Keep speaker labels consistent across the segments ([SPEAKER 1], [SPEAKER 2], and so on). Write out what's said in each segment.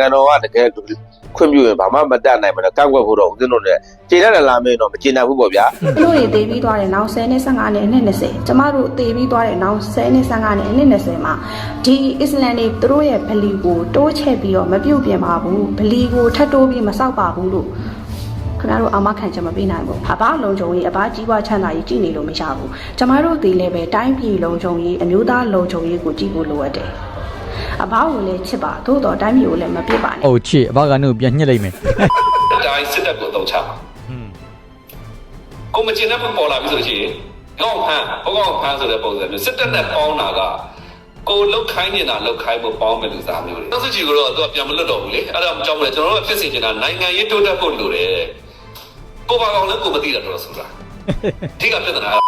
[SPEAKER 1] နိုင်ငံတော်ကတကယ်ခွင့်ပြုရင်ဘာမှမတတ်နိုင်မလို့ကောက်ွက်ဖို့တော့ဦးဇင်းတို့လည်းခြေနဲ့လာမင်းတော့မခြေနိုင်ဘူးပေါ့ဗျာ
[SPEAKER 2] သူတို့တွေတည်ပြီးသွားတယ်နောက်10နှစ်15နှစ်အနှစ်20ကျမတို့တည်ပြီးသွားတယ်နောက်10နှစ်15နှစ်အနှစ်20မှာဒီအစ္စလမ်တွေသူတို့ရဲ့ဗလီကိုတိုးချဲ့ပြီးတော့မပြုတ်ပြင်ပါဘူးဗလီကိုထပ်တိုးပြီးမဆောက်ပါဘူးလို့ခင်ဗျားတို့အာမခံချက်မပေးနိုင်ဘူးအဘလုံခြုံရေးအဘကြီးပွားချမ်းသာရေးကြည့်နေလို့မရဘူးကျမတို့ဒီလည်းပဲတိုင်းပြည်လုံခြုံရေးအမျိုးသားလုံခြုံရေးကိုကြည့်ဖို့လိုအပ်တယ် အဘကိုလည်းချစ်ပါသို့တော့တိုင်းပြည်ကိုလည်းမပြစ်ပါနဲ့
[SPEAKER 3] ဟုတ်ချစ်အဘကနုပြန်ညှစ်လိုက်မယ်
[SPEAKER 4] အတိုင်းစစ်တပ်ကိုအသုံးချမှာကိုမကျင်တဲ့ပုံပေါ်လာပြီဆိုရှင်ကောင်းဖမ်းဟောကောင်းဖမ်းဆိုတဲ့ပုံစံမျိုးစစ်တပ်နဲ့ပေါင်းတာကကိုလုတ်ခိုင်းနေတာလုတ်ခိုင်းဖို့ပေါင်းမယ်လူစားမျိုးလေနောက်စစ်ကြီးကတော့သူကပြန်မလွတ်တော့ဘူးလေအဲ့ဒါကြောင့်မလဲကျွန်တော်တို့ကဖြစ်စီနေတာနိုင်ငံရေးတိုးတက်ဖို့လိုတယ်ကိုပါကောင်လည်းကိုမသိတာတော့ဆိုတာအဓိကပြဿနာ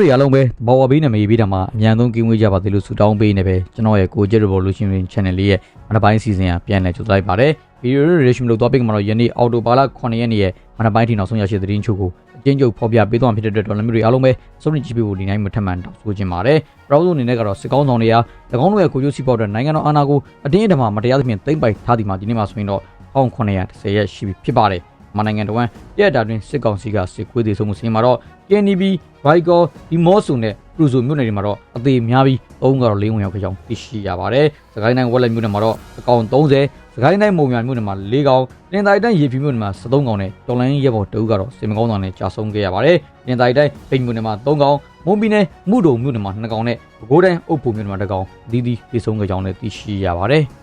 [SPEAKER 3] တို့တွေအားလုံးပဲဘော်ဝဘေးနဲ့မေးပြီးတာမှာအမြန်ဆုံးကင်းဝေးကြပါသေးလို့ဆုတောင်းပေးနေပဲကျွန်တော်ရဲ့ကိုကျစ် revolution channel လေးရဲ့မနက်ပိုင်းစီစဉ်ကပြန်လည်ကြိုဆိုလိုက်ပါတယ်ဗီဒီယိုတွေ reaction လုပ်သွားပြီးမှတော့ယနေ့အော်တိုဘာလ9ရက်နေ့ရဲ့မနက်ပိုင်းထိနောက်ဆုံးရရှိတဲ့သတင်းချုပ်ကိုအကျဉ်းချုပ်ဖော်ပြပေးသွားမှာဖြစ်တဲ့အတွက်ဒေါ်လာမျိုးတွေအားလုံးပဲစုံနေကြည့်ပေးဖို့ဒီနိုင်မထက်မှန်တောင်းဆိုခြင်းပါတယ်ပရောဇိုအနေနဲ့ကတော့စစ်ကောင်းဆောင်တွေက၎င်းတို့ရဲ့ကိုကျိုးစီပေါက်တဲ့နိုင်ငံတော်အာဏာကိုအတင်းအဓမ္မမတရားသဖြင့်သိမ်းပိုက်ထားသည်မှာဒီနေ့မှာဆိုရင်တော့1910ရက်ရှိပြီဖြစ်ပါတယ် မနိုင်ငံတော်ဝန်ပြည့်တာတွင်စစ်ကောင်စီကစစ်ခွေးသေးဆုံးမှုစင်မှာတော့ KNB ဘိုက်ကောဒီမော့ဆူနဲ့ပရူဇိုမြို့နယ်တွေမှာတော့အသေးများပြီးအုံးကတော့လေးဝင်ရောက်ခဲ့ကြောင်းသိရှိရပါတယ်။စကိုင်းတိုင်းဝက်လက်မြို့နယ်မှာတော့အကောင်30စကိုင်းတိုင်းမုံမြမြို့နယ်မှာ4ကောင်တင်တိုင်တိုင်းရေဖြူမြို့နယ်မှာ73ကောင်နဲ့တော်လိုင်းရဲဘော်တအုပ်ကတော့စင်မကောင်းဆောင်နဲ့ကြာဆုံးခဲ့ရပါတယ်။တင်တိုင်တိုင်းဗိတ်မြို့နယ်မှာ3ကောင်မွန်ပြည်နယ်မှုတုံမြို့နယ်မှာ2ကောင်နဲ့ပဲခူးတိုင်းအုပ်ဖို့မြို့နယ်မှာ1ကောင်ဒီဒီပြေဆုံးခဲ့ကြောင်းလည်းသိရှိရပါတယ်။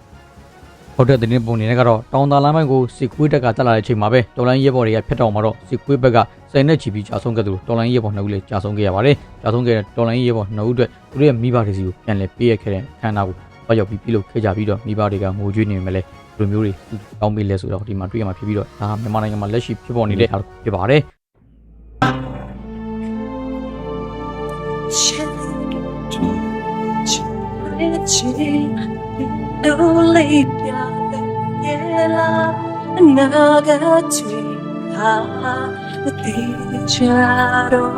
[SPEAKER 3] ဟုတ်တဲ့တင်းပုံနေနဲ့ကတော့တောင်တာလမ်းပိုင်းကိုစစ်ခွေးတက်ကတက်လာတဲ့အချိန်မှာပဲတော်လိုင်းရဲဘော်တွေကဖျက်တောင်မှာတော့စစ်ခွေးဘက်ကစိန်နဲ့ချီပြီးကြာဆုံးခဲ့သူတော်လိုင်းရဲဘော်နှစ်ဦးလည်းကြာဆုံးခဲ့ရပါတယ်။ကြာဆုံးခဲ့တဲ့တော်လိုင်းရဲဘော်နှစ်ဦးအတွက်သူတို့ရဲ့မိဘတွေစီကိုပြန်လည်ပေးရခဲ့တဲ့အခမ်းအနားကိုဘာရောက်ပြီးပြုလုပ်ခဲ့ကြပြီးတော့မိဘတွေကငိုကြွေးနေမယ်လေဒီလိုမျိုးတွေတောင်းပေးလဲဆိုတော့ဒီမှာတွေ့ရမှာဖြစ်ပြီးတော့ဒါမြန်မာနိုင်ငံမှာလက်ရှိဖြစ်ပေါ်နေတဲ့အားဖြစ်ပါတယ်။
[SPEAKER 5] ဒူလေးပြတဲ့ရဲ့လာအနာဂတ်ချီဟာမတိ
[SPEAKER 6] ချာတော့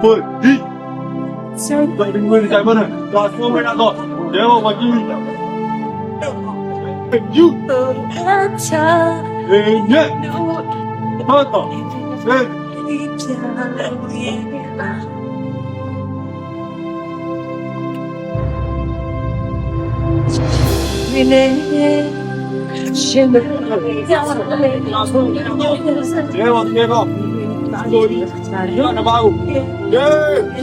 [SPEAKER 6] ဟုတ်ပြီစံပါရင်ဝင်ကြပါနဲ့ဒါဆိုမရတော့ဒေဝမ
[SPEAKER 5] ကြီးယူ
[SPEAKER 6] တော့အချာရင်း
[SPEAKER 5] နဲ့ဟုတ်တော့ဆက်ပြန်ပြ
[SPEAKER 6] န် နေရှင်ဘယ်လိုလဲကျောင်းကလည်းတော့ဆုံးတယ်
[SPEAKER 5] ရေ
[SPEAKER 6] ာတယ်ကော
[SPEAKER 5] တာလို့
[SPEAKER 6] ဒီရော
[SPEAKER 3] နဘာကို
[SPEAKER 5] ယေ
[SPEAKER 6] ယေ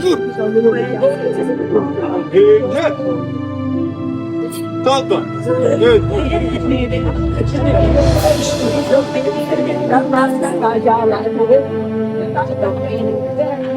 [SPEAKER 6] တော်
[SPEAKER 7] တော်
[SPEAKER 6] ယေတော်တော်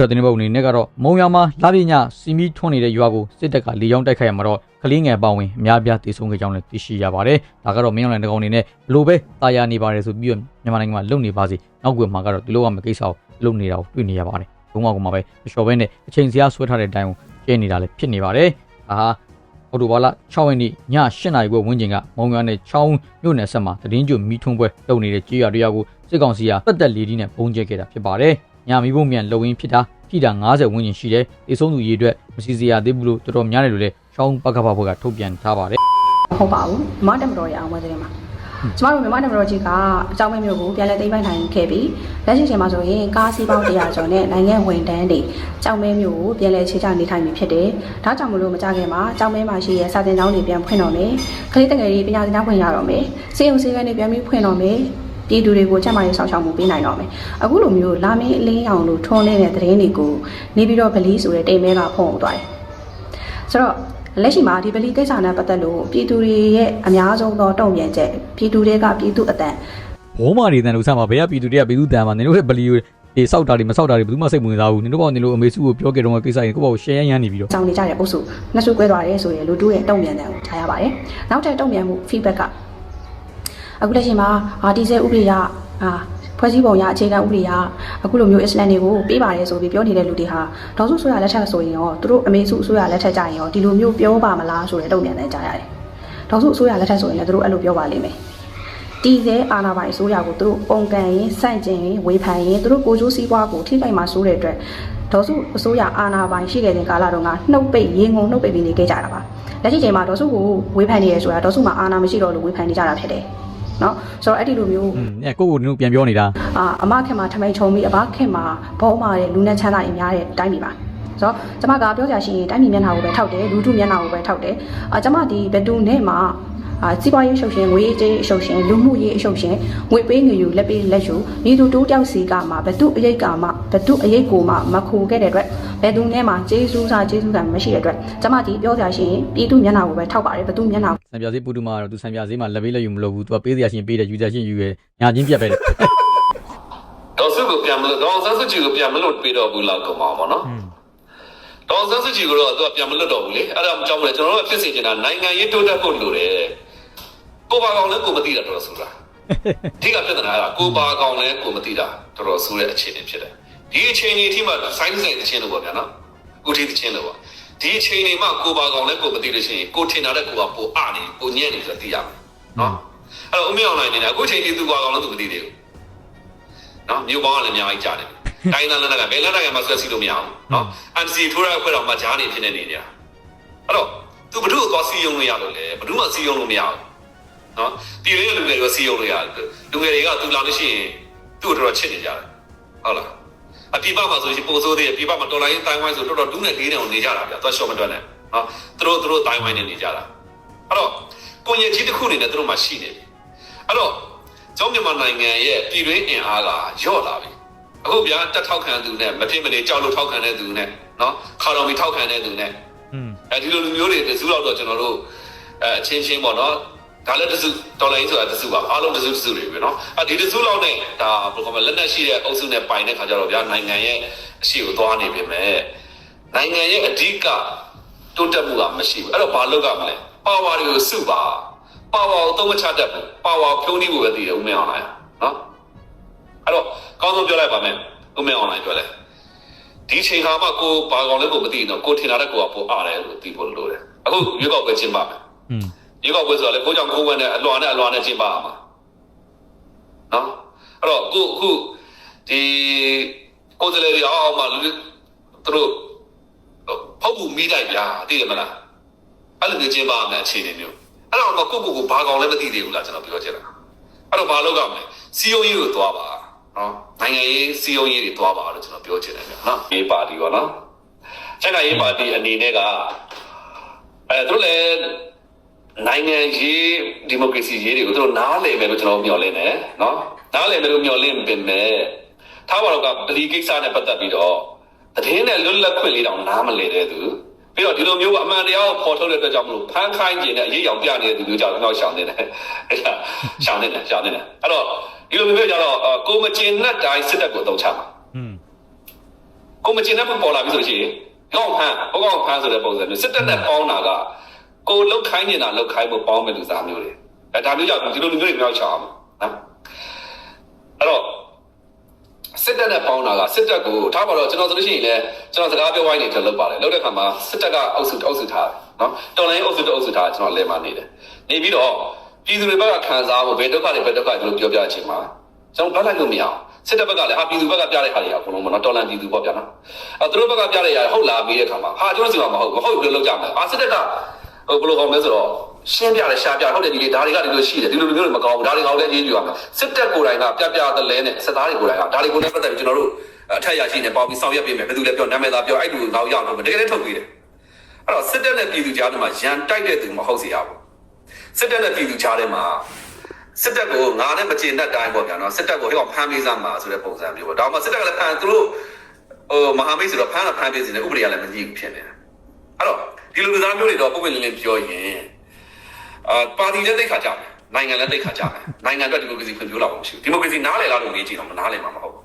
[SPEAKER 3] ထပ်သတင်းပုတ်အနေနဲ့ကတော့မုံရွာမှာလပြညစီမီထွန်းနေတဲ့ရွာကိုစစ်တပ်ကလေကြောင်းတိုက်ခိုက်ရမှာတော့ကလေးငယ်ပါဝင်အများအပြားတည်ဆုံခဲ့ကြောင်းလည်းသိရှိရပါတယ်။ဒါကတော့မင်းအောင်လှိုင်တကောင်အနေနဲ့ဘလို့ပဲတာယာနေပါတယ်ဆိုပြီးတော့မြန်မာနိုင်ငံမှာလုံနေပါစေ။နောက်ကွယ်မှာကတော့ဒီလိုကမကိစ္စကိုလုံနေတာကိုတွေ့နေရပါတယ်။ဘုံမကောင်မှာပဲမလျှော်ဘဲနဲ့အချိန်စရာဆွဲထားတဲ့အတိုင်းကိုကျဲနေတာလည်းဖြစ်နေပါတယ်။ဒါဟာအော်တိုဘာလ6ရက်နေ့ည8နာရီခွဲဝန်းကျင်ကမုံရွာနယ်ချောင်းမြို့နယ်ဆက်မှာသတင်းကြိုမီထွန်းပွဲလုပ်နေတဲ့ကြေးရွာတရားကိုစစ်ကောင်စီကတက်တက်လေးဒီနဲ့ပုံကျဲခဲ့တာဖြစ်ပါတယ်။ ညမီဖို့မြန်လုံရင်းဖြစ်တာထိတာ90ဝန်းကျင်ရှိတယ်။ဒီဆုံးသူရေးအတွက်မစီစီရသေးဘူးလို့တော်တော်များတယ်လို့လည်းချောင်းပကဖဘကထုတ်ပြန်ထားပါတယ်
[SPEAKER 2] မဟုတ်ပါဘူးမြမတက်မတော်ရအောင်ဝယ်တဲ့မှာကျမတို့မြမတက်မတော်ကြီးကအကြောင်းမဲမျိုးကိုပြန်လဲသိမ်းပိုက်နိုင်ခဲ့ပြီးလက်ရှိချိန်မှာဆိုရင်ကားစီးပေါင်း100ကျော်နဲ့နိုင်ငံဝန်တန်းတွေကြောင်းမဲမျိုးကိုပြန်လဲခြေချနေထိုင်ပြီဖြစ်တယ်။ဒါကြောင့်မလို့မကြခင်မှာကြောင်းမဲမှာရှိရဲ့စာတင်ကျောင်းတွေပြန်ဖွင့်တော့မယ်။ကလေးတငယ်တွေပညာသင်ကြားခွင့်ရတော့မယ်။စေုံစေးကန်းတွေပြန်ပြီးဖွင့်တော့မယ်။ ပြည်သူတွေကိုချက်မှရေးဆောင်ရှောက်မှုပေးနိုင်တော့မယ်။အခုလိုမျိုးလာမင်းအလင်းရောင်လို့ထွန်းနေတဲ့သတင်းတွေကိုနေပြီးတော့ဗလီဆိုတဲ့တိမ်မဲကဖုံးသွားတယ်။ဆိုတော့လက်ရှိမှာဒီဗလီကိစ္စနဲ့ပတ်သက်လို့ပြည်သူတွေရဲ့အများဆုံးသောတုံ့ပြန်ချက်ပြည်သူတွေကပြည်သူအတန်
[SPEAKER 3] ဘောမာတွေတန်လို့ဆမ်းပါဘယ်ကပြည်သူတွေကပြည်သူတန်ပါနင်တို့ရဲ့ဗလီတွေစောက်တာတွေမစောက်တာတွေဘယ်သူမှစိတ်ဝင်စားဘူးနင်တို့ဘောနင်တို့အမေစုကိုပြောခဲ့တော့ကိစ္စရင်ကိုယ့်ဘောကို share ရမ်းနေပြီးတော့
[SPEAKER 2] စောင်းနေကြတဲ့အုပ်စုနှစ်စုကွဲသွားတယ်ဆိုရင်လူတို့ရဲ့တုံ့ပြန်တဲ့ကိုကြားရပါတယ်နောက်ထပ်တုံ့ပြန်မှု feedback က အခုလက်ရှိမှာအာဒီဇယ်ဥပဒေရအာဖွဲ့စည်းပုံရအခြေခံဥပဒေရအခုလိုမျိုးအစ္စလမ်တွေကိုပေးပါတယ်ဆိုပြီးပြောနေတဲ့လူတွေဟာဒေါစုဆိုရလက်ထက်ဆိုရင်ရောသူတို့အမေစုအစိုးရလက်ထက်ကြရင်ရောဒီလိုမျိုးပြောပါမလားဆိုတဲ့တုံ့ပြန်တဲ့ကြားရတယ်ဒေါစုအစိုးရလက်ထက်ဆိုရင်လည်းသူတို့အဲ့လိုပြောပါလိမ့်မယ်တီစဲအာနာပိုင်အစိုးရကိုသူတို့ပုံကန်ရင်စန့်ကျင်ရင်ဝေဖန်ရင်သူတို့ကိုကျိုးစည်းပွားကိုထိခိုက်မှာစိုးတဲ့အတွက်ဒေါ်စုအစိုးရအာနာပိုင်ရှိခဲ့တဲ့ကာလတုန်းကနှုတ်ပိတ်ရေငုံနှုတ်ပိတ်ပြီးနေခဲ့ကြတာပါလက်ရှိချိန်မှာဒေါ်စုကိုဝေဖန်နေရဆိုတာဒေါ်စုမှာအာနာမရှိတော့လို့ဝေဖန်နေကြတာဖြစ်တယ် နော်ဆိုတော့အဲ့ဒီလိုမျိုး
[SPEAKER 3] อืมအဲကိုကိုနင်တို့ပြန်ပြောနေတာ
[SPEAKER 2] အာအမခင်မှာထမိန်ချုံပြီးအဘခင်မှာဘောမာတဲ့လူနဲ့ချမ်းသာရင်များတဲ့တိုင်းပြည်ပါဆိုတော့ကျမကပြောကြရှိရင်တိုင်းပြည်မျက်နှာကိုပဲထောက်တယ်လူထုမျက်နှာကိုပဲထောက်တယ်အာကျမဒီဘယ်သူနဲ့မှ အာစီးပွားရေးရှုပ်ရှင်ငွေရေးကြေးအရှုပ်ရှင်လူမှုရေးအရှုပ်ရှင်ငွေပေးငွေယူလက်ပေးလက်ယူဤသူတိုးတောက်စီကမှဘသူအရေးကမှဘသူအရေးကိုမှမခိုခဲ့တဲ့အတွက်ဘယ်သူနဲ့မှကျေးဇူးစားကျေးဇူးကံမရှိတဲ့အတွက်ကျမဒီပြောကြရှိရင်ပြည်သူမျက်နှာကိုပဲထောက်ပါတယ်ဘသူမျက်နှာ
[SPEAKER 3] စံပြစေးပူတူမာကတော့သူစံပြစေးမှာလက်ပေးလက်ယူမလုပ်ဘူးသူကပေးစရာရှင်ပေးတယ်ယူစရာရှင်ယူရယ်ညာချင်းပြတ်ပဲတယ်
[SPEAKER 4] ဒေါ်စုကိုပြန်မလို့ဒေါ်ဆန်းစုကြည်ကိုပြန်မလို့ပြီးတော့ဘူးလောက်ကောင်ပါပေါ့နော်ဒေါ်ဆန်းစုကြည်ကိုတော့သူကပြန်မလွတ်တော့ဘူးလေအဲ့ဒါကြောင့်မလဲကျွန်တော်တို့ကဖြစ်စေချင်တာနိုင်ငံရေးတိုးတက်ဖို့လိုတယ် ကိုပါကောင်လည်းကိုမသိတာတော်တော်ဆိုတာဒီကပြဿနာကကိုပါကောင်လည်းကိုမသိတာတော်တော်ဆိုးတဲ့အခြေအနေဖြစ်တယ်ဒီအခြေအနေအထိမှဆိုင်းဆိုင်တဲ့ချင်းလို့ပေါ့ဗျာနော်ဥတီတဲ့ချင်းလို့ပေါ့ဒီအခြေအနေမှကိုပါကောင်လည်းကိုမသိလို့ရှိရင်ကိုထင်တာတဲ့ကိုကပိုအနေပိုညံ့နေဆိုသိရမယ်နော်အဲ့တော့ဦးမြောင်နိုင်နေတယ်အခုချိန်ဒီသူပါကောင်လည်းသူမသိသေးဘူး နော်မြို့ပေါင်းကလည်းအများကြီးကြားတယ်။တိုင်းသားလည်းကဘယ်လက်နိုင်ငံမှာဆွဲစီလို့မရဘူး။နော်။ MC ထိုးရအဖွဲ့တော်မှာကြားနေဖြစ်နေနေကြ။အဲ့တော့သူဘ누구ကိုသွားစီယုံလို့ရလို့လေဘ누구မှစီယုံလို့မရဘူး။ နော်။ပြည်ရင်းလူတွေကစီယုံလို့ရတယ်။လူငယ်တွေကသူလာလို့ရှိရင်သူ့ကိုတော်တော်ချစ်နေကြတယ်။ဟုတ်လား။အပြိပမှာဆိုရင်ပိုဆိုးသေးတယ်ပြိပမှာတော်လိုင်းတိုင်းဝိုင်းဆိုတော်တော်ဒူးနဲ့လေးနဲ့ကိုနေကြတာဗျ။သွားရှော့မတွက်နဲ့။နော်။သူတို့သူတို့တိုင်းဝိုင်းနေနေကြတာ။အဲ့တော့ကိုညင်ကြီးတစ်ခုအနေနဲ့သူတို့မှရှိနေပြီ။အဲ့တော့ကျောင်းမြန်မာနိုင်ငံရဲ့ပြည်တွင်းအင်အားကညော့လာပြီအခုဗျာတက်ထောက်ခံသူနဲ့မဖြစ်မနေကြောက်လို့ထောက်ခံတဲ့သူနဲ့နော်ခါတော်မီထောက်ခံတဲ့သူနဲ့
[SPEAKER 3] อืม
[SPEAKER 4] အဲဒီလိုလူမျိုးတွေတစုလောက်တော့ကျွန်တော်တို့အဲအချင်းချင်းပေါ့နော် ဒါလည်းတစုတော်လိုင်းဆိုတာတစုပါအားလုံးတစုတစုတွေပဲနော်အဲဒီတစုလောက်နဲ့ဒါဘယ်လိုခေါ်မလဲလက်နက်ရှိတဲ့အုပ်စုနဲ့ပိုင်တဲ့ခါကျတော့ဗျာနိုင်ငံရဲ့အရှိကိုသွားနေပြီမဲ့နိုင်ငံရဲ့အဓိကတိုးတက်မှုကမရှိဘူးအဲ့တော့ဘာလုပ်ရမလဲပါဝါတွေကိုစုပါပါဝါကိုသုံးမချတတ်ဘူးပါဝါဖြုံးနေဖို့ပဲတည်တယ်ဦးမင်းအောင်လိုက်နော်အဲ့တော့ကောင်းဆုံးပြောလိုက်ပါမယ်ဦးမင်းအောင်လိုက်ပြောလိုက်ဒီချိန်ခါမှကိုဘာကောင်လဲကိုမသိရင်တော့ကိုထင်တာတဲ့ကိုကပိုအားတယ်လို့သိဖို့လိုတယ်အခုရွေးကောက်ပွဲကျင်းပမယ်
[SPEAKER 3] อืม
[SPEAKER 4] ရွေးကောက်ပွဲဆိုတော့လေကိုကြောင့်ကိုဝန်းနဲ့အလွန်နဲ့အလွန်နဲ့ကျင်းပရမှာနော်အဲ့တော့ကိုအခုဒီကိုယ်စလေတွေအောင်မှလူသူတို့ဖောက်ဘူးမိလိုက်ဗျာသိတယ်မလားအဲ့လိုမျိုးကျင်းပရမယ်အခြေအနေမျိုးအဲ့တော့ကိုကိုကိုဘာကောင်လဲမသိသေးဘူးလားကျွန်တော်ပြောချင်တာအဲ့တော့ဘာလုပ်ရမလဲစီယုံကြီးကိုသွားပါနော်နိုင်ငံရေးစီယုံကြီးတွေသွားပါလို့ကျွန်တော်ပြောချင်တယ်ဗျာနော်ရေးပါတီပေါ့နော်ချက်နိုင်ရေးပါတီအနေနဲ့ကအဲသူတို့လည်း နိုင်ငံရေးဒီမိုကရေစီရေးတွေကိုသူတို့နားလည်မယ်လို့ကျွန်တော်မျှော်လင့်တယ်နော်နားလည်မယ်လို့မျှော်လင့်ပင်မဲ့ထားပါတော့ကပလီကိစ္စနဲ့ပတ်သက်ပြီးတော့သတင်းနဲ့လွတ်လပ်ခွင့်လေးတောင်နားမလည်တဲ့သူပြီးတော့ဒီလိုမျိုးအမှန်တရားကိုပေါ်ထုတ်တဲ့အတွက်ကြောင့်မလို့ဖမ်းခိုင်းခြင်းနဲ့အရေးရောင်ပြနေတဲ့သူမျိုးကြောင့်တော့ရှောင်နေတယ်အဲ့ဒါရှောင်နေတယ်ရှောင်နေတယ်အဲ့တော့ဒီလိုမျိုးကြတော့အာကိုမကျင်တဲ့တိုင်းစစ်တပ်ကိုအသုံးချမှာ
[SPEAKER 3] อืม
[SPEAKER 4] ကိုမကျင်တဲ့ပုံပေါ်လာပြီဆိုလို့ရှိရင်ကောင်းဖမ်းဟောကောင်းဖမ်းဆိုတဲ့ပုံစံမျိုးစစ်တပ်နဲ့ပေါင်းတာက ကိုလုတ်ခိုင်းနေတာလုတ်ခိုင်းဖို့ပေါင်းမဲ့လူစားမျိုးတွေအဲဒါမျိုးကြောင့်ဒီလိုလူမျိုးတွေမြောက်ချအောင်နော်အဲ့တော့စစ်တပ်နဲ့ပေါင်းတာကစစ်တပ်ကိုထားပါတော့ကျွန်တော်ဆိုလို့ရှိရင်လည်းကျွန်တော်စကားပြောဝိုင်းနေတယ်လုပ်ပါတယ်လုပ်တဲ့ခါမှာစစ်တပ်ကအုပ်စုအုပ်စုထားတယ်နော်တော်လိုင်းအုပ်စုအုပ်စုထားကျွန်တော်လဲမနေတယ်နေပြီးတော့ပြည်သူတွေဘက်ကခံစားဖို့ဘယ်ဒုက္ခတွေဘယ်ဒုက္ခတွေလို့ပြောပြချင်မှာကျွန်တော်ဘာလိုက်လို့မရအောင်စစ်တပ်ဘက်ကလည်းဟာပြည်သူဘက်ကပြတဲ့ခါတွေအကုန်လုံးပေါ့နော်တော်လန်ပြည်သူပေါ့ဗျာနော်အဲသူတို့ဘက်ကပြတဲ့ຢာဟုတ်လားပြီးတဲ့ခါမှာဟာကျွန်တော်စီမှာမဟုတ်မဟုတ်ဘယ်လိုလုပ်ကြမလဲအာစစ်တပ်က ဟိုဘယ်လိုကောင်းလဲဆိုတော့ရှင်းပြတယ်ရှားပြဟုတ်တယ်ဒီလေဒါတွေကဒီလိုရှိတယ်ဒီလိုလိုမျိုးတွေမကောင်းဘူးဒါတွေကောင်းလဲရေးကြည့်ရမယ်စစ်တပ်ကိုယ်တိုင်ကပြပြတဲ့လဲနဲ့စစ်သားတွေကိုယ်တိုင်ကဒါတွေကိုလည်းပတ်သက်ပြီးကျွန်တော်တို့အထက်ရရှိနေပေါင်းပြီးဆောင်ရွက်ပေးမယ်ဘယ်သူလဲပြောနာမည်သားပြောအဲ့လိုနောက်ရောက်တော့တကယ်လည်းထုတ်ပေးတယ်အဲ့တော့စစ်တပ်နဲ့ပြည်သူကြားထဲမှာရန်တိုက်တဲ့သူမဟုတ်စေရဘူးစစ်တပ်နဲ့ပြည်သူကြားထဲမှာစစ်တပ်ကိုငါနဲ့မကျေနပ်တိုင်းပေါ့ဗျာနော်စစ်တပ်ကိုဟဲ့ကောင်ဖမ်းပေးစမ်းပါဆိုတဲ့ပုံစံမျိုးပေါ့ဒါမှစစ်တပ်ကလည်းဖမ်းသူတို့ဟိုမဟာမိတ်ဆိုတော့ဖမ်းတာဖမ်းပေးစီနေဥပဒေကလည်းမကြီးဘူးဖြစ်နေတယ် အဲ့တော့ဒီလိုလူသားမျိုးတွေတော့ပုံမှန်လင်းလင်းပြောရင်အာပါတီလည်းတိတ်ခါကြမယ်နိုင်ငံလည်းတိတ်ခါကြမယ်နိုင်ငံအတွက်ဒီမိုကရေစီဖွံ့ဖြိုးလာဖို့မရှိဘူးဒီမိုကရေစီနားလည်လားလို့မေးကြည့်တော့မနားလည်မှာမဟုတ်ဘူး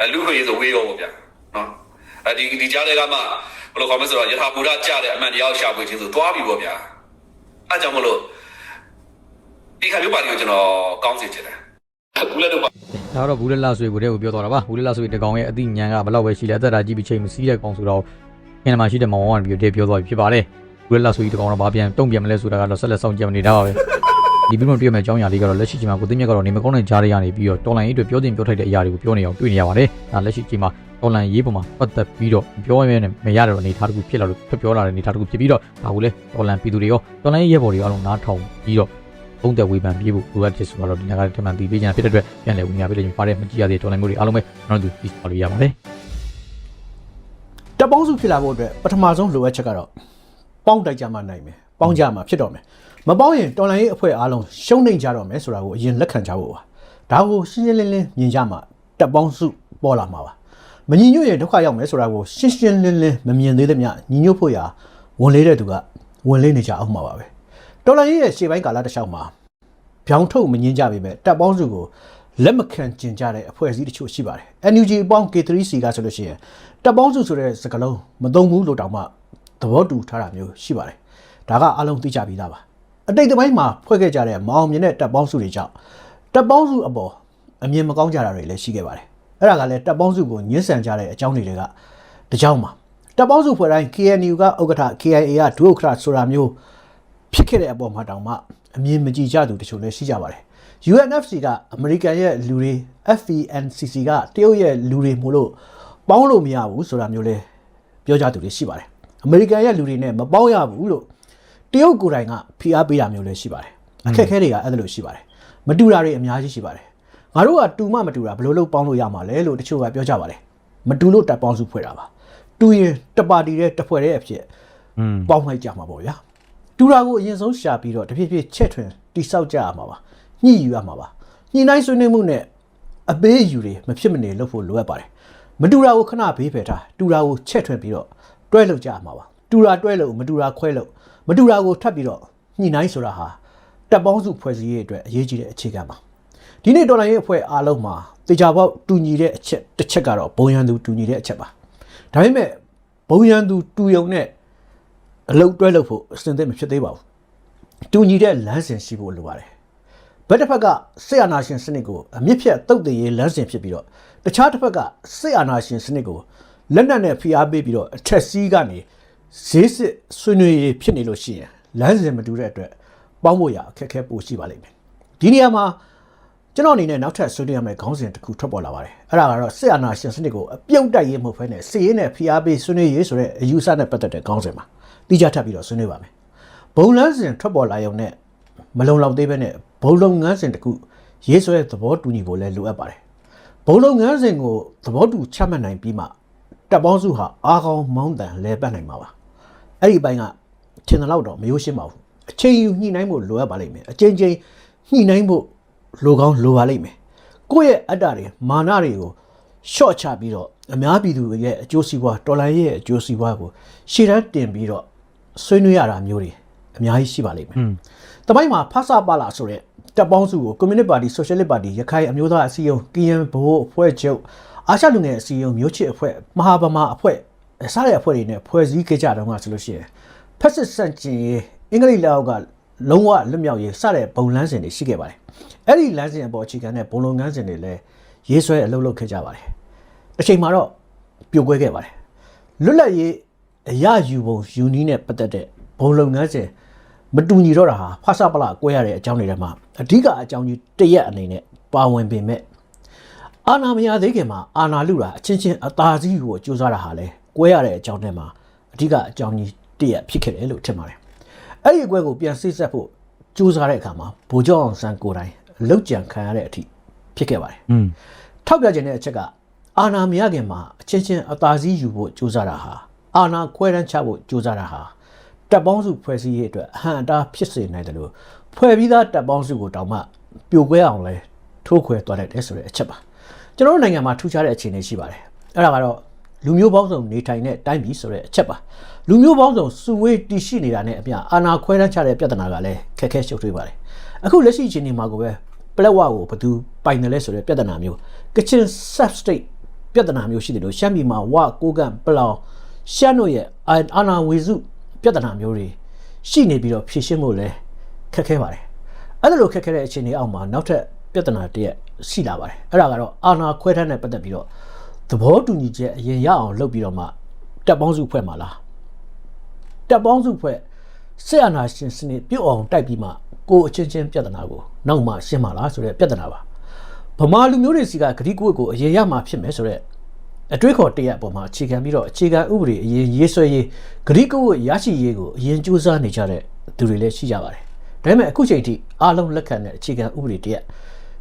[SPEAKER 4] အဲလူ့ခွင့်ရေးဆိုဝေးရောပေါ့ဗျာနော်အဲဒီဒီကြားတွေကမှဘယ်လိုခေါ်မလဲဆိုတော့ယထာဘူရကြတဲ့အမှန်တရားကိုရှာဖွေခြင်းဆိုသွားပြီပေါ့ဗျာအဲကြောင့်မလို့ဒီခါမျိုးပါတီကိုကျွန်တော်ကောင်းစေချင်တယ်ဘူးလည်းတော့
[SPEAKER 3] ဒါကတော့ဘူးလက်လာဆွေကိုတည်းကိုပြောသွားတာပါဘူးလက်လာဆွေတကောင်ရဲ့အသိဉာဏ်ကဘယ်လောက်ပဲရှိလဲအသက်တာကြီးပြီးချိန်မစည်းတဲ့ကောင်ဆိုတော့ ခင်းမှာရှိတဲ့မောင်ဝမ်ပြီးတည်းပြောသွားပြီဖြစ်ပါတယ်ဘူးလက်လာဆွေတကောင်တော့ဘာပြန်တုံ့ပြန်မလဲဆိုတာကတော့ဆက်လက်ဆောင်ကြည့်မနေတာပါပဲဒီပြီးတော့တွေ့ရမယ့်အကြောင်းအရာလေးကတော့လက်ရှိချိန်မှာကိုသိမြတ်ကတော့နေမကောင်းတဲ့ကြားတွေကနေပြီးတော့တော်လိုင်းရေးအတွက်ပြောတင်ပြောထိုက်တဲ့အရာတွေကိုပြောနေအောင်တွေ့နေရပါတယ်ဒါလက်ရှိချိန်မှာတော်လိုင်းရေးပေါ်မှာပတ်သက်ပြီးတော့ပြောရမယ့်မရတဲ့အနေအထားတစ်ခုဖြစ်လာလို့ဖြစ်ပြောလာတဲ့အနေအထားတစ်ခုဖြစ်ပြီးတော့ဒါကိုလေတော်လိုင်းပြည်သူတွေရောတော်လိုင်းရေးဘော်တွေရောအလုံးနားထောင်ပြီးတော့ပုံသက်ဝေဖန်ပြေးဖို့လိုအပ်ချက်ဆိုတော့ဒီညကထမှန်တည်ပေးကြတာဖြစ်တဲ့အတွက်ပြန်လည်ဝင်များပေးလို့ပါတယ်မကြည့်ရသေးတဲ့တော်လိုင်းမျိုးတွေအားလုံးပဲကျွန်တော်တို့ဒီပေါ်လို့ရပါတယ်
[SPEAKER 8] တပ်ပေါင်းစုဖြစ်လာဖို့အတွက်ပထမဆုံးလိုအပ်ချက်ကတော့ပေါင်းတိုက်ကြမှနိုင်မယ်ပေါင်းကြမှဖြစ်တော့မယ်မပေါင်းရင်တော်လိုင်းရေးအဖွဲ့အားလုံးရှုံးနေကြတော့မယ်ဆိုတာကိုအရင်လက်ခံကြဖို့ပါဒါကိုရှင်းရှင်းလင်းလင်းမြင်ကြမှတပ်ပေါင်းစုပေါ်လာမှာပါမညီညွတ်ရင်ဒုက္ခရောက်မယ်ဆိုတာကိုရှင်းရှင်းလင်းလင်းမမြင်သေးတဲ့မြညီညွတ်ဖို့ရာဝန်လေးတဲ့သူကဝန်လေးနေကြအောင်မှာပါပဲတော်လိုင်းရေးရဲ့ရှေ့ပိုင်းကာလတစ်လျှောက်မှာပြောင်းထုတ်မငင်းကြပေမဲ့တပ်ပေါင်းစုကိုလက်မခံကျင်ကြတဲ့အဖွဲ့အစည်းတချို့ရှိပါတယ်။ NUG အပေါင်း K3C ကဆိုလို့ရှိရင် တပ်ပေါင်းစုဆိုတဲ့စကားလုံးမသုံးဘူးလို့တောင်မှသဘောတူထားတာမျိုးရှိပါတယ်။ဒါကအလုံးသိကြပြီးသားပါ။အတိတ်တစ်ပိုင်းမှာဖွဲ့ခဲ့ကြတဲ့မအောင်မြင်တဲ့တပ်ပေါင်းစုတွေကြောင့်တပ်ပေါင်းစုအပေါ်အမြင်မကောင်းကြတာတွေလည်းရှိခဲ့ပါတယ်။အဲ့ဒါကလည်းတပ်ပေါင်းစုကိုညှင်းဆန်ကြတဲ့အကြောင်းတွေကတကြောင်ပါ။တပ်ပေါင်းစုဖွဲ့တိုင်း KNU ကဥက္ကဋ္ဌ KIA ကဒုဥက္ကဋ္ဌဆိုတာမျိုးဖြစ်ခဲ့တဲ့အပေါ်မှာတောင်မှအမြင်မကြည်ကြသူတချို့လည်းရှိကြပါတယ် UNFC ကအမေရိကန်ရဲ့လူတွေ FVNCC ကတရုတ်ရဲ့လူတွေမို့လို့ ပေါင်းလို့မရဘူးဆိုတာမျိုးလဲပြောကြသူတွေရှိပါတယ်အမေရိကန်ရဲ့လူတွေနဲ့မပေါင်းရဘူးလို့တရုတ်ကိုယ်တိုင်ကဖိအားပေးတာမျိုးလည်းရှိပါတယ်အခက်အခဲတွေကအဲ့ဒါလိုရှိပါတယ်မတူတာတွေအများကြီးရှိပါတယ်ငါတို့ကတူမှမတူတာဘယ်လိုလုပ်ပေါင်းလို့ရမှာလဲလို့တချို့ကပြောကြပါတယ်မတူလို့တပ်ပေါင်းစုဖွဲ့တာပါတူရင်တစ်ပါတီတဲ့တစ်ဖွဲ့တဲ့အဖြစ်
[SPEAKER 3] อืม
[SPEAKER 8] ပေါင်းလိုက်ကြမှာပေါ့ဗျာတူတာကိုအရင်ဆုံးရှာပြီးတော့တဖြည်းဖြည်းချက်ထွင်တိဆောက်ကြရမှာပါညှိယူရမှာပါညှိနှိုင်းဆွေးနွေးမှုနဲ့အပေးအယူတွေမဖြစ်မနေလုပ်ဖို့လိုအပ်ပါတယ် မတူတာကိုခဏဘေးဖယ်ထားတူတာကိုချက်ထွင်ပြီးတော့တွဲလုပ်ကြရမှာပါတူတာတွဲလို့မတူတာခွဲလို့မတူတာကိုထပ်ပြီးတော့ညှိနှိုင်းဆိုတာဟာတပ်ပေါင်းစုဖွဲ့စည်းရေးအတွက်အရေးကြီးတဲ့အခြေခံပါဒီနေ့ဒေါ်လာရေးအဖွဲ့အားလုံးမှာတေချာပေါက်တူညီတဲ့အချက်တစ်ချက်ကတော့ဘုံရန်သူတူညီတဲ့အချက်ပါဒါပေမဲ့ဘုံရန်သူတူယုံနဲ့အလုတ်တွဲလို့ဖို့အစင်သင့်မဖြစ်သေးပါဘူးတူညီတဲ့လမ်းစဉ်ရှိဖို့လိုပါတယ်ဘက်တစ်ဖက်ကစစ်အာဏာရှင်စနစ်ကိုအမြင့်ဖြတ်တုတ်တည်ရေးလမ်းစဉ်ဖြစ်ပြီးတော့ တခြားတစ်ဖက်ကစစ်အာဏာရှင်စနစ်ကိုလက်နက်နဲ့ဖိအားပေးပြီးတော့အထက်စီးကနေဈေးစစ်ဆွေးနွေးရေးဖြစ်နေလို့ရှိရင်လမ်းစဉ်မတူတဲ့အတွက်ပေါင်းဖို့ရအခက်အခဲပိုရှိပါလိမ့်မယ်ဒီနေရာမှာကျွန်တော်အနေနဲ့နောက်ထပ်ဆွေးနွေးရမယ့်ခေါင်းစဉ်တစ်ခုထွက်ပေါ်လာပါတယ်အဲ့ဒါကတော့စစ်အာဏာရှင်စနစ်ကိုအပြုတ်တိုက်ရေးမဟုတ်ဘဲနဲ့စစ်ရေးနဲ့ဖိအားပေးဆွေးနွေးရေးဆိုတဲ့အယူဆနဲ့ပတ်သက်တဲ့ခေါင်းစဉ်ပါတိကျထပ်ပြီးတော့ဆွေးနွေးပါမယ်ဘုံလန်းစဉ်ထွက်ပေါ်လာရုံနဲ့မလုံလောက်သေးပဲနဲ့ဘုံလုံငန်းစဉ်တစ်ခုရေးဆွဲသဘောတူညီဖို့လည်းလိုအပ်ပါတယ် ဘုံလုံငန်းစဉ်ကိုသဘောတူချမှတ်နိုင်ပြီးမှတပ်ပေါင်းစုဟာအားကောင်းမောင်းတန်လဲပတ်နိုင်မှာပါအဲ့ဒီဘိုင်းကထင်တယ်လို့တော့မရိုးရှင်းပါဘူးအချိန်ယူညှိနှိုင်းဖို့လိုအပ်ပါလိမ့်မယ်အချိန်ချင်းညှိနှိုင်းဖို့လိုကောင်းလိုပါလိမ့်မယ်ကိုယ့်ရဲ့အတ္တတွေမာနတွေကိုရှော့ချပြီးတော့အများပြည်သူရဲ့အကျိုးစီးပွားတော်လိုင်းရဲ့အကျိုးစီးပွားကိုရှေ့တန်းတင်ပြီးတော့ဆွေးနွေးရတာမျိုးတွေ အများကြီးရှိပါလိမ့်မယ်။တမိုင်းမှာဖဆပါလာဆိုတဲ့တပ်ပေါင်းစုကိုကွန်မြူနစ်ပါတီဆိုရှယ်လစ်ပါတီရခိုင်အမျိုးသားအစည်းအရုံးကရင်ဘိုးအဖွဲ့ချုပ်အာရှလူငယ်အစည်းအရုံးမျိုးချစ်အဖွဲ့မဟာဗမာအဖွဲ့စတဲ့အဖွဲ့တွေနဲ့ဖွဲ့စည်းခဲ့ကြတော့မှဆိုလို့ရှိရင်ဖက်စစ်ဆန့်ကျင်ရေးအင်္ဂလိပ်လက်အောက်ကလုံးဝလွတ်မြောက်ရေးစတဲ့ဘုံလန်းစဉ်တွေရှိခဲ့ပါတယ်။အဲ့ဒီလမ်းစဉ်အပေါ်အခြေခံတဲ့ဘုံလုံငန်းစဉ်တွေလည်းရေးဆွဲအလုပ်လုပ်ခဲ့ကြပါတယ်။တစ်ချိန်မှာတော့ပြိုကွဲခဲ့ပါတယ်လွတ်လပ်ရေးအရယူပုံယူနီးနဲ့ပတ်သက်တဲ့ဘုံလုပ်ငန်းစဉ် မတူညီတော့တာဟာဖဆပလကွဲရတဲ့အကြောင်းတွေထဲမှာအဓိကအကြောင်းကြီးတစ်ရက်အနေနဲ့ပါဝင်ပေမဲ့အာနာမရသေးခင်မှာအာနာလူတာအချင်းချင်းအသာစီးကိုစူးစမ်းတာဟာလဲကွဲရတဲ့အကြောင်းတွေမှာအဓိကအကြောင်းကြီးတစ်ရက်ဖြစ်ခဲ့တယ်လို့ထင်ပါတယ်အဲ့ဒီအကွဲကိုပြန်စစ်ဆက်ဖို့စူးစမ်းတဲ့အခါမှာဗိုလ်ချုပ်အောင်ဆန်းကိုယ်တိုင်အလုတ်ကြံခံရတဲ့အထိဖြစ်ခဲ့ပါတယ်
[SPEAKER 3] อืม
[SPEAKER 8] ထောက်ပြခြင်းတဲ့အချက်ကအာနာမရခင်မှာအချင်းချင်းအသာစီးယူဖို့ကြိုးစားတာဟာအာနာခွဲတန်းချဖို့ကြိုးစားတာဟာ တပ်ပေါင်းစုဖွဲ့စည်းရေးအတွက်အဟံအတားဖြစ်စေနိုင်တယ်လို့ဖွဲ့ပြီးသားတပ်ပေါင်းစုကိုတောင်မှပြိုကွဲအောင်လဲထိုးခွဲသွားတတ်တယ်ဆိုတဲ့အချက်ပါကျွန်တော်တို့နိုင်ငံမှာထူးခြားတဲ့အခြေအနေရှိပါတယ်အဲ့ဒါကတော့လူမျိုးပေါင်းစုံနေထိုင်တဲ့တိုင်းပြည်ဆိုတဲ့အချက်ပါလူမျိုးပေါင်းစုံစုဝေးတည်ရှိနေတာနဲ့အပြင်အာဏာခွဲတမ်းချတဲ့ပြဿနာကလည်းခက်ခဲရှုပ်ထွေးပါတယ်အခုလက်ရှိအချိန်ဒီမှာကိုပဲပလက်ဝကိုဘယ်သူပိုင်တယ်လဲဆိုတဲ့ပြဿနာမျိုးကချင် sub state ပြဿနာမျိုးရှိတယ်လို့ရှမ်းပြည်မှာဝကိုကန့်ပလောင်ရှမ်းတို့ရဲ့အာအာဏာဝေစု ပြဿနာမျိုးတွေရှိနေပြီးတော့ဖြေရှင်းဖို့လဲခက်ခဲပါတယ်အဲ့ဒါလိုခက်ခဲတဲ့အခြေအနေအောက်မှာနောက်ထပ်ပြဿနာတစ်ရက်ရှိလာပါတယ်အဲ့ဒါကတော့အာဏာခွဲထမ်းတဲ့ပတ်သက်ပြီးတော့သဘောတူညီချက်အရင်ရအောင်လုပ်ပြီးတော့မှတပ်ပေါင်းစုဖွဲ့မှာလားတပ်ပေါင်းစုဖွဲ့ဆက်အာဏာရှင်စနစ်ပြုတ်အောင်တိုက်ပြီးမှကိုယ်အချင်းချင်းပြဿနာကိုနောက်မှရှင်းမှာလားဆိုတဲ့ပြဿနာပါဗမာလူမျိုးတွေစီကဂတိကွတ်ကိုအရင်ရမှာဖြစ်မယ်ဆိုတော့ အတွေးခေါ်တရက်အပေါ်မှာအခြေခံပြီးတော့အခြေခံဥပဒေအရင်ရေးဆွဲရေးဂရိကဝတ်ရရှိရေးကိုအရင်ကြိုးစားနေကြတဲ့သူတွေလည်းရှိကြပါတယ်။ဒါပေမဲ့အခုချိန်ထိအားလုံးလက်ခံတဲ့အခြေခံဥပဒေတရက်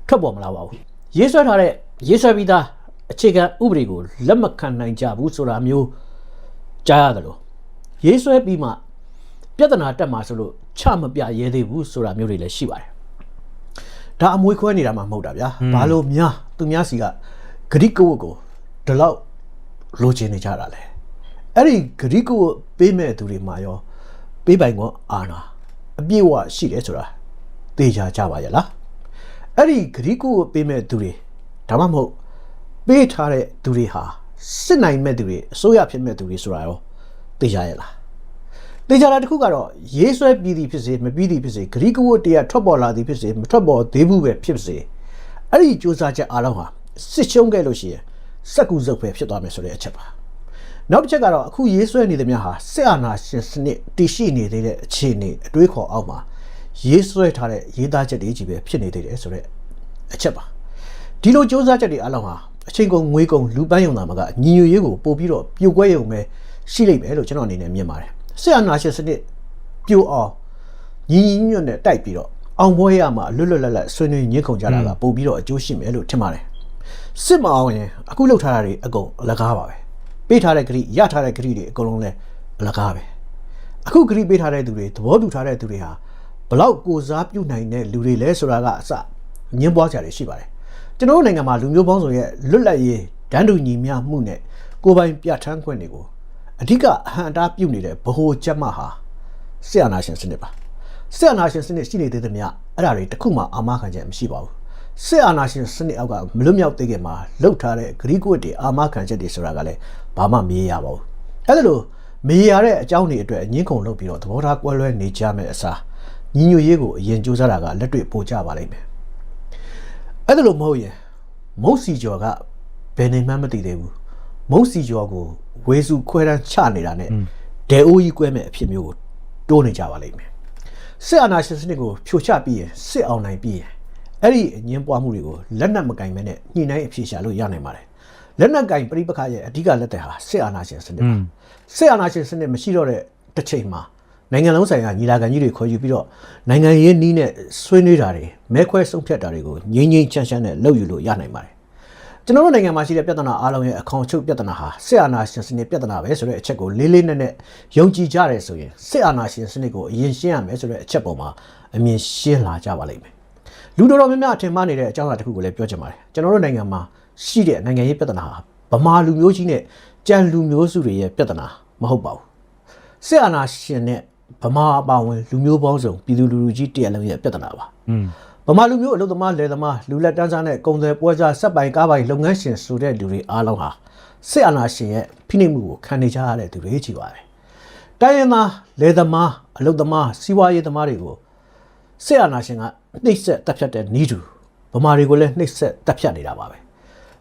[SPEAKER 8] ထွက်ပေါ်မလာပါဘူး။ရေးဆွဲထားတဲ့ရေးဆွဲပြီးသားအခြေခံဥပဒေကိုလက်မခံနိုင်ကြဘူးဆိုတာမျိုးကြားရတယ်လို့ရေးဆွဲပြီးမှပြဿနာတက်မှာဆိုလို့ချမပြရဲသေးဘူးဆိုတာမျိုးတွေလည်းရှိပါတယ်။ဒါအမွေခွဲနေတာမှမဟုတ်တာဗျာ။ဘာလို့များသူများစီကဂရိကဝတ်ကို ဒီလောက်လိုချင်နေကြတာလဲအဲ့ဒီဂရိကိုပေးမဲ့သူတွေမှာရောပေးပိုင်ကောအာနာအပြည့်အဝရှိတယ်ဆိုတာသိကြကြပါရဲ့လားအဲ့ဒီဂရိကိုပေးမဲ့သူတွေဒါမှမဟုတ်ပေးထားတဲ့သူတွေဟာစစ်နိုင်မဲ့သူတွေအစိုးရဖြစ်မဲ့သူတွေဆိုတာရောသိကြရဲ့လားသိကြတာတစ်ခုကတော့ရေးဆွဲပြီးသည်ဖြစ်စေမပြီးသည်ဖြစ်စေဂရိကဝတ်တရားထွက်ပေါ်လာသည်ဖြစ်စေမထွက်ပေါ်သေးဘူးပဲဖြစ်စေအဲ့ဒီစူးစမ်းချက်အားလုံးဟာစစ်ရှုံးခဲ့လို့ရှိရင် စက်ကူစုပ်ပဲဖြစ်သွားမယ်ဆိုတဲ့အချက်ပါနောက်တစ်ချက်ကတော့အခုရေးဆွဲနေသမျှဟာစစ်အာဏာရှင်စနစ်တည်ရှိနေသေးတဲ့အခြေအနေအတွေးခေါ်အောက်မှာရေးဆွဲထားတဲ့ရေးသားချက်တွေကြီးပဲဖြစ်နေသေးတယ်ဆိုတဲ့အချက်ပါဒီလိုစ조사ချက်တွေအလုံးဟာအချိန်ကုန်ငွေကုန်လူပန်းယုံတာမှာကညီညွတ်ရေးကိုပို့ပြီးတော့ပြိုကွဲယုံပဲရှိလိမ့်မယ်လို့ကျွန်တော်အနေနဲ့မြင်ပါတယ်စစ်အာဏာရှင်စနစ်ပြိုအောင်ညီညီညွတ်နဲ့တိုက်ပြီးတော့အောင်ပွဲရမှာလွတ်လွတ်လပ်လပ်ဆွေးနွေးညှိခုံကြတာကပို့ပြီးတော့အကျိုးရှိမယ်လို့ထင်ပါတယ် စစ်မအောင်ရင်အခုလောက်ထားတာတွေအကုန်အလကားပါပဲပေးထားတဲ့ဂရိရထားတဲ့ဂရိတွေအကုန်လုံးလဲအလကားပဲအခုဂရိပေးထားတဲ့သူတွေသဘောတူထားတဲ့သူတွေဟာဘလောက်ကိုစားပြုနိုင်တဲ့လူတွေလဲဆိုတာကအစညင်းပွားကြတယ်ရှိပါတယ်ကျွန်တော်တို့နိုင်ငံမှာလူမျိုးပေါင်းစုံရဲ့လွတ်လပ်ရေးဒန်းတူညီမျှမှုနဲ့ကိုယ်ပိုင်ပြဋ္ဌာန်းခွင့်တွေကိုအဓိကအဟံအတားပြုနေတဲ့ဗဟိုချက်မှဟာဆီယနာရှင်စနစ်ပါဆီယနာရှင်စနစ်ရှိနေသေးသမျှအဲ့ဒါတွေတစ်ခုမှအာမခံချက်မရှိပါဘူး စစ်အာဏာရှင်စနစ်အောက်ကမလွတ်မြောက်သေးခင်မှာလှုပ်ထားတဲ့ဂရိကဝတ်တွေအာမခံချက်တွေဆိုတာကလည်းဘာမှမရေရပါဘူးအဲ့ဒါလို့မရေရတဲ့အကြောင်းတွေအတွက်ညှင်းခုန်လုပ်ပြီးတော့သဘောထားကွဲလွဲနေကြမယ်အစားညီညွတ်ရေးကိုအရင်ကြိုးစားတာကလက်တွေ့ပို့ကြပါလိမ့်မယ်အဲ့ဒါလို့မဟုတ်ရင်မုတ်စီကျော်ကဘယ်နေမှမသိသေးဘူးမုတ်စီကျော်ကိုဝေစုခွဲတန်းချနေတာနဲ့ဒဲအိုးကြီးကွဲမဲ့အဖြစ်မျိုးကိုတိုးနေကြပါလိမ့်မယ်စစ်အာဏာရှင်စနစ်ကိုဖြိုချပြီးရင်စစ်အောင်နိုင်ပြီးရင် အဲ့ဒီအငင်းပွားမှုတွေကိုလက်နက်မကင်မဲနဲ့ညှိနှိုင်းအဖြေရှာလို့ရနိုင်ပါတယ်လက်နက်ကင်ပြိပခရဲ့အဓိကလက်သက်ဟာစစ်အာဏာရှင်စနစ်ပါစစ်အာဏာရှင်စနစ်မရှိတော့တဲ့တစ်ချိန်မှာနိုင်ငံလုံးဆိုင်ရာညီလာခံကြီးတွေခေါ်ယူပြီးတော့နိုင်ငံရေးနည်းနဲ့ဆွေးနွေးတာတွေမဲခွဲဆုံးဖြတ်တာတွေကိုငြိမ်းငြိမ်းချမ်းချမ်းနဲ့လုပ်ယူလို့ရနိုင်ပါတယ်ကျွန်တော်တို့နိုင်ငံမှာရှိတဲ့ပြဿနာအားလုံးရဲ့အခေါင်ချုပ်ပြဿနာဟာစစ်အာဏာရှင်စနစ်ပြဿနာပဲဆိုတဲ့အချက်ကိုလေးလေးနက်နက်ယုံကြည်ကြရဲဆိုရင်စစ်အာဏာရှင်စနစ်ကိုအရင်ရှင်းရမယ်ဆိုတဲ့အချက်ပေါ်မှာအမြင်ရှင်းလာကြပါလိမ့်မယ် လူတော်တော်များများအထင်မှားနေတဲ့အကြောင်းအရာတစ်ခုကိုလည်းပြောချင်ပါတယ်ကျွန်တော်တို့နိုင်ငံမှာရှိတဲ့နိုင်ငံရေးပြဿနာဟာဗမာလူမျိုးကြီးနဲ့ကြံလူမျိုးစုတွေရဲ့ပြဿနာမဟုတ်ပါဘူးစစ်အာဏာရှင်နဲ့ဗမာအပါဝင်လူမျိုးပေါင်းစုံပြည်သူလူထုကြီးတရက်လုံးရဲ့ပြဿနာပါ
[SPEAKER 3] อืม
[SPEAKER 8] ဗမာလူမျိုးအလုပ်သမားလယ်သမားလူလက်တန်းစားနဲ့ကုန်သည်ပွဲစားစက်ပိုင်ကားပိုင်လုပ်ငန်းရှင်ဆိုတဲ့လူတွေအားလုံးဟာစစ်အာဏာရှင်ရဲ့ဖိနှိပ်မှုကိုခံနေကြရတဲ့သူတွေကြီးပါပဲတိုင်းရင်းသားလယ်သမားအလုပ်သမားစီးပွားရေးသမားတွေကို စစ်အာဏာရှင်ကနှိပ်စက်တပ်ဖြတ်တဲ့နီးတူဗမာတွေကိုလည်းနှိပ်စက်တပ်ဖြတ်နေတာပါပဲ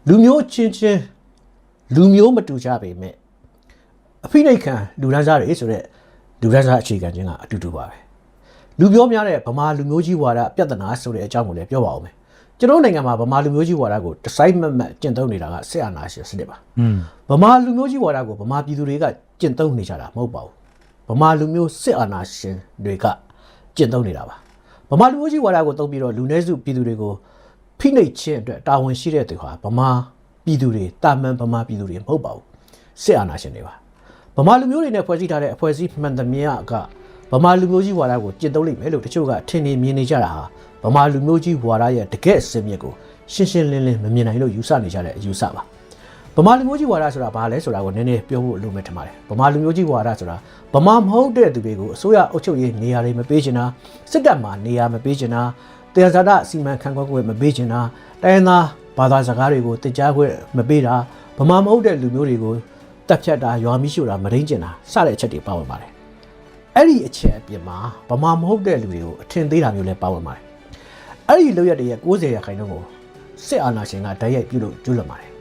[SPEAKER 8] လူမျိုးချင်းချင်းလူမျိုးမတူကြပေမဲ့အဖိနှိပ်ခံလူဒန်းစားတွေဆိုတဲ့လူဒန်းစားအခြေခံခြင်းကအတူတူပါပဲလူပြောများတဲ့ဗမာလူမျိုးကြီးဝါဒပြဿနာဆိုတဲ့အကြောင်းကိုလည်းပြောပါဦးမယ်ကျွန်တော်နိုင်ငံမှာဗမာလူမျိုးကြီးဝါဒကိုတစိုက်မတ်မတ်ကျင့်သုံးနေတာကစစ်အာဏာရှင်စနစ်ပါ
[SPEAKER 3] อืม
[SPEAKER 8] ဗမာလူမျိုးကြီးဝါဒကိုဗမာပြည်သူတွေကကျင့်သုံးနေကြတာမဟုတ်ပါဘူးဗမာလူမျိုးစစ်အာဏာရှင်တွေကကျင့်သုံးနေတာပါ ဗမာလူမျိုးကြီးဝါဒကိုသုံးပြီးတော့လူနည်းစုပြည်သူတွေကိုဖိနှိပ်ခြင်းအတွက်တာဝန်ရှိတဲ့သူဟာဗမာပြည်သူတွေတာမန်ဗမာပြည်သူတွေမဟုတ်ပါဘူးစစ်အာဏာရှင်တွေပါဗမာလူမျိုးတွေနဲ့ဖွဲ့စည်းထားတဲ့အဖွဲ့အစည်းမှန်သမျှကဗမာလူမျိုးကြီးဝါဒကိုကျင့်သုံးလိမ့်မယ်လို့တချို့ကထင်နေမြင်နေကြတာဟာဗမာလူမျိုးကြီးဝါဒရဲ့တကယ့်အစင်မြစ်ကိုရှင်းရှင်းလင်းလင်းမမြင်နိုင်လို့ယူဆနေကြတဲ့အယူဆပါ ဗဗမာလူမျိုးကြီးဝါဒဆိုတာဘာလဲဆိုတာကိုနည်းနည်းပြောဖို့လိုမယ်ထင်ပါတယ်ဗမာလူမျိုးကြီးဝါဒဆိုတာဗမာမဟုတ်တဲ့သူတွေကိုအစိုးရအုပ်ချုပ်ရေးနေရာတွေမပေးချင်တာစစ်တပ်မှာနေရာမပေးချင်တာတရားဇာတစီမံခန့်ခွဲခွင့်မပေးချင်တာတိုင်းရင်းသားဘာသာစကားတွေကိုတင်ကြားခွင့်မပေးတာဗမာမဟုတ်တဲ့လူမျိုးတွေကိုတပ်ဖြတ်တာရွာမိရှို့တာမရင်းကျင်တာစတဲ့အချက်တွေပါဝင်ပါတယ်အဲ့ဒီအချက်အပြင်မှာဗမာမဟုတ်တဲ့လူတွေကိုအထင်သေးတာမျိုးလည်းပါဝင်ပါတယ်အဲ့ဒီလောက်ရတဲ့ရဲ့90ရာခိုင်နှုန်းကိုစစ်အာဏာရှင်ကတိုက်ရိုက်ပြုလုပ်ကျူးလွန်ပါတယ်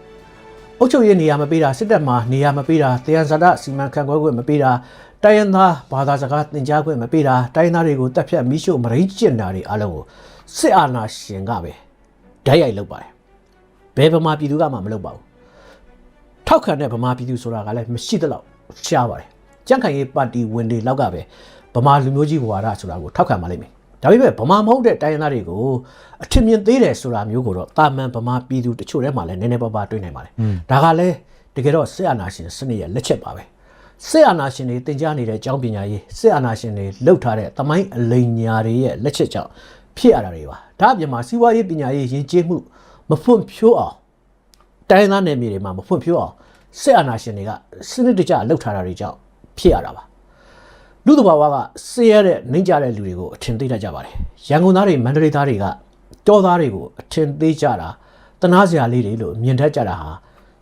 [SPEAKER 8] အုပ်ချုပ်ရေးနေရာမပေးတာစစ်တပ်မှာနေရာမပေးတာတရားဇာတစီမံခန့်ခွဲခွင့်မပေးတာတိုင်းရင်းသားဘာသာစကားသင်ကြားခွင့်မပေးတာတိုင်းရင်းသားတွေကိုတပ်ဖြတ်မိရှုမရင်းကျင်တာတွေအလုံးကိုစစ်အာဏာရှင်ကပဲဓာတ်ရိုက်လုပ်ပါတယ်ဘယ်ဗမာပြည်သူကမှမလုပ်ပါဘူးထောက်ခံတဲ့ဗမာပြည်သူဆိုတာကလည်းမရှိသလောက်ရှားပါတယ်ကြံ့ခိုင်ရေးပါတီဝင်တွေလောက်ကပဲဗမာလူမျိုးကြီးဝါဒဆိုတာကိုထောက်ခံပါလိမ့်မယ် ဒါပေမဲ့ဗမာမဟုတ်တဲ့တိုင်းရင်းသားတွေကိုအထင်မြင်သေးတယ်ဆိုတာမျိုးကိုတော့တာမန်ဗမာပြည်သူတချို့ထဲမှာလည်းနည်းနည်းပါးပါးတွေ့နိုင်ပါတယ်ဒါကလည်းတကယ်တော့စစ်အာဏာရှင်စနစ်ရဲ့လက်ချက်ပါပဲစစ်အာဏာရှင်တွေတင် जा နေတဲ့အကြောင်းပညာရေးစစ်အာဏာရှင်တွေလှုပ်ထားတဲ့တမိုင်းအလိမ်ညာတွေရဲ့လက်ချက်ကြောင့်ဖြစ်ရတာတွေပါဒါအပြင်မှာစီးပွားရေးပညာရေးယဉ်ကျေးမှုမဖွံ့ဖြိုးအောင်တိုင်းရင်းသားနယ်မြေတွေမှာမဖွံ့ဖြိုးအောင်စစ်အာဏာရှင်တွေကစနစ်တကျလှုပ်ထားတာတွေကြောင့်ဖြစ်ရတာပါ လူတဘာဝကဆေးရတဲ့နှိမ့်ကြတဲ့လူတွေကိုအထင်သေးတတ်ကြပါတယ်ရန်ကုန်သားတွေမန္တလေးသားတွေကတောသားတွေကိုအထင်သေးကြတာတနာစရာလေးတွေလို့မြင်တတ်ကြတာဟာ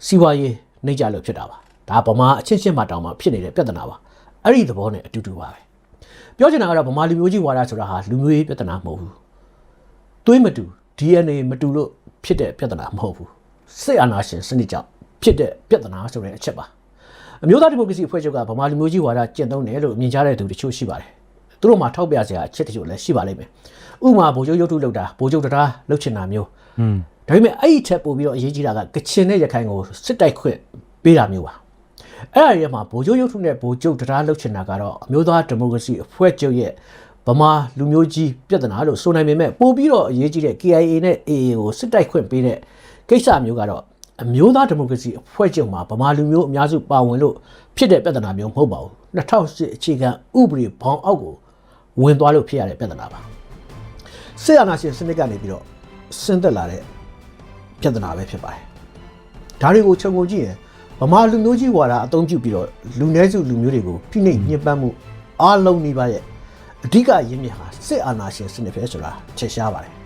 [SPEAKER 8] စီးပွားရေးနှိမ့်ကြလို့ဖြစ်တာပါဒါဗမာအချင်းချင်းမှတောင်မှဖြစ်နေတဲ့ပြဿနာပါအဲ့ဒီသဘောနဲ့အတူတူပါပဲပြောချင်တာကတော့ဗမာလူမျိုးကြီးဝါဒဆိုတာဟာလူမျိုးရေးပြဿနာမဟုတ်ဘူးသွေးမတူ DNA မတူလို့ဖြစ်တဲ့ပြဿနာမဟုတ်ဘူးစစ်အာဏာရှင်စနစ်ကြောင့်ဖြစ်တဲ့ပြဿနာဆိုတဲ့အချက်ပါ အမျိုးသားဒီမိုကရေစီအဖွဲ့ချုပ်ကဗမာလူမျိုးကြီးဝါဒကျင့်သုံးတယ်လို့မြင်ကြတဲ့သူတချို့ရှိပါတယ်သူတို့မှာထောက်ပြစရာအချက်တချို့လည်းရှိပါလိမ့်မယ်ဥပမာဗိုလ်ချုပ်ရုပ်ထုလောက်တာဗိုလ်ချုပ်တရားလှုပ်ချင်တာမျိုး
[SPEAKER 3] อืม
[SPEAKER 8] ဒါပေမဲ့အဲ့ဒီချက်ပို့ပြီးတော့အရေးကြီးတာကကချင်နဲ့ရခိုင်ကိုစစ်တိုက်ခွင့်ပေးတာမျိုးပါအဲ့အရာမှာဗိုလ်ချုပ်ရုပ်ထုနဲ့ဗိုလ်ချုပ်တရားလှုပ်ချင်တာကတော့အမျိုးသားဒီမိုကရေစီအဖွဲ့ချုပ်ရဲ့ဗမာလူမျိုးကြီးပြဿနာလို့ဆိုနိုင်ပေမဲ့ပို့ပြီးတော့အရေးကြီးတဲ့ KIA နဲ့ AA ကိုစစ်တိုက်ခွင့်ပေးတဲ့ကိစ္စမျိုးကတော့ အမျိုးသားဒီမိုကရေစီအဖွဲ့ချုပ်မှာဗမာလူမျိုးအများစုပါဝင်လို့ဖြစ်တဲ့ပြဿနာမျိုးမဟုတ်ပါဘူး2008အခြေခံဥပဒေဘောင်အောက်ကိုဝင်သွားလို့ဖြစ်ရတဲ့ပြဿနာပါစစ်အာဏာရှင်စနစ်ကနေပြီးတော့ဆင်းသက်လာတဲ့ပြဿနာပဲဖြစ်ပါတယ်။ဒါတွေကိုခြုံငုံကြည့်ရင်ဗမာလူမျိုးကြီးဝါဒအသုံးပြုပြီးတော့လူနည်းစုလူမျိုးတွေကိုဖိနှိပ်ညှဉ်းပန်းမှုအားလုံးနေပါရဲ့အဓိကရင်းမြစ်ဟာစစ်အာဏာရှင်စနစ်ပဲဆိုတာထင်ရှားပါတယ်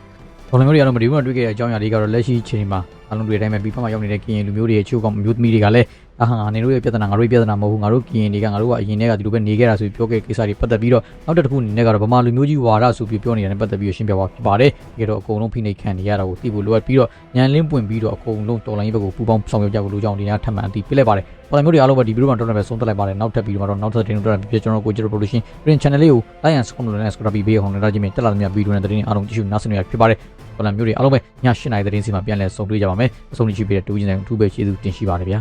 [SPEAKER 3] တော်လည်းမျိုးတွေအားလုံးမဒီဘူးမှာတွေ့ခဲ့တဲ့အကြောင်းအရာတွေကတော့လက်ရှိအချိန်မှာအားလုံးတွေအတိုင်းပဲပြီးဖက်မှာရောက်နေတဲ့ကရင်လူမျိုးတွေရဲ့ချိုးကောင်မျိုးသမီးတွေကလည်း အဟငါနေတို့ရဲ့ပြဿနာငါတို့ရဲ့ပြဿနာမဟုတ်ဘူးငါတို့ကရင်တွေကငါတို့ကအရင်တည်းကဒီလိုပဲနေခဲ့တာဆိုပြီးပြောခဲ့ကိစ္စတွေပတ်သက်ပြီးတော့နောက်တစ်ခုအနေနဲ့ကတော့ဗမာလူမျိုးကြီးဝါဒဆိုပြီးပြောနေရတယ်ပတ်သက်ပြီးရှင်းပြပါဖြစ်ပါတယ်တကယ်တော့အကုန်လုံးဖိနှိပ်ခံနေရတာကိုသိဖို့လိုအပ်ပြီးတော့ညံလင်းပွင့်ပြီးတော့အကုန်လုံးတော်လိုင်းဘက်ကိုပူပေါင်းဆောင်ရွက်ကြဖို့လိုကြောင်းဒီနေ့ထပ်မံအသိပေးလိုက်ပါတယ်ပေါ်တယ်မျိုးတွေအားလုံးပဲဒီဗီဒီယိုမှာတော်တော်ပဲဆုံးသက်လိုက်ပါတယ်နောက်ထပ်ဗီဒီယိုမှာတော့နောက်ထပ်တင်တော့ပြကျွန်တော်ကိုကြည့်ရပလို့ရှင်ပြင် channel လေးကို like and subscribe လုပ်နေ subscribe ပေးအောင်လည်းဒါချင်းမြင်တက်လာတဲ့ဗီဒီယိုနဲ့တင်အားလုံးကြည့်ရှုနားဆင်နေရဖြစ်ပါတယ်ပေါ်တယ်မျိုးတွေအားလုံးပဲည7:00နာရီသတင်းစီမှာပြန်လည်ဆုံတွေ့ကြပါမယ်အဆုံးထိရှိပေးတဲ့တူးချင်းတိုင်းအထူးပဲကျေးဇူးတင်ရှိပါတယ်ဗျာ